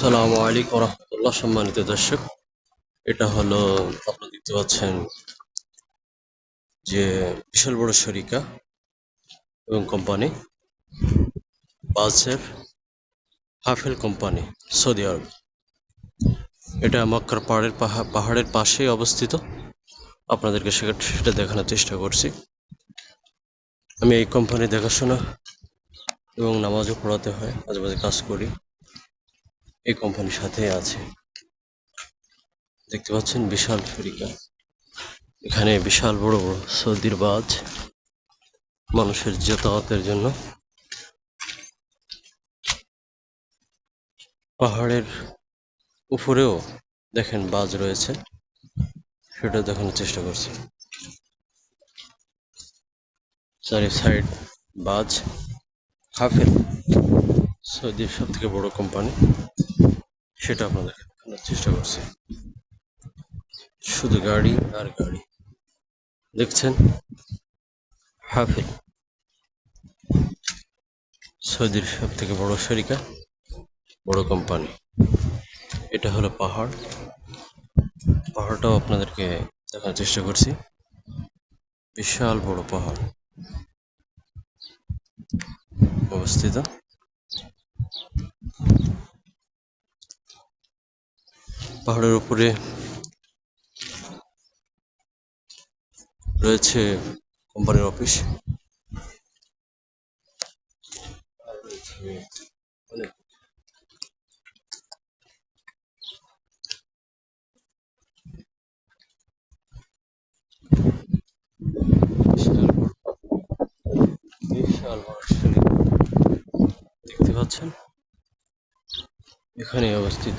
আসসালামু আলাইকুম রহমতুল্লাহ, সম্মানিত দর্শক। এটা হলো আপনারা দেখতে পাচ্ছেন যে বিশাল বড় শরিকা এবং কোম্পানি বাসের হাফেল কোম্পানি, সৌদি আরব। এটা মক্কার পাহাড়ের পাহা- পাহাড়ের পাশেই অবস্থিত। আপনাদেরকে সেটা দেখানোর চেষ্টা করছি। আমি এই কোম্পানি দেখাশোনা এবং নামাজও পড়াতে হয়, মাঝে মাঝে কাজ করি। এই কোম্পানির সাথে আছে। দেখতে পাচ্ছেন বিশাল শরিকা এখানে বিশাল বড় বড় সর্দির বাজ, মানুষের যাতায়াতের জন্য। পাহাড়ের উপরেও দেখেন বাজ রয়েছে। সেটা দেখানোর চেষ্টা করছি। চারি সাইড বাজ, হাফেল, সৌদির সব থেকে বড় কোম্পানি। সেটা আপনাদেরকে দেখানোর চেষ্টা করছি। শুধু গাড়ি আর গাড়ি। দেখছেন? হাফিল। সৌদির সব থেকে বড় শরিকা, বড় কোম্পানি। এটা হলো পাহাড়। পাহাড়টাও আপনাদেরকে দেখার চেষ্টা করছি। বিশাল বড় পাহাড়। অবস্থিত। পাহাড়ের উপরে রয়েছে কোম্পানির অফিস। বিশাল দেখতে পাচ্ছেন? এখানে অবস্থিত।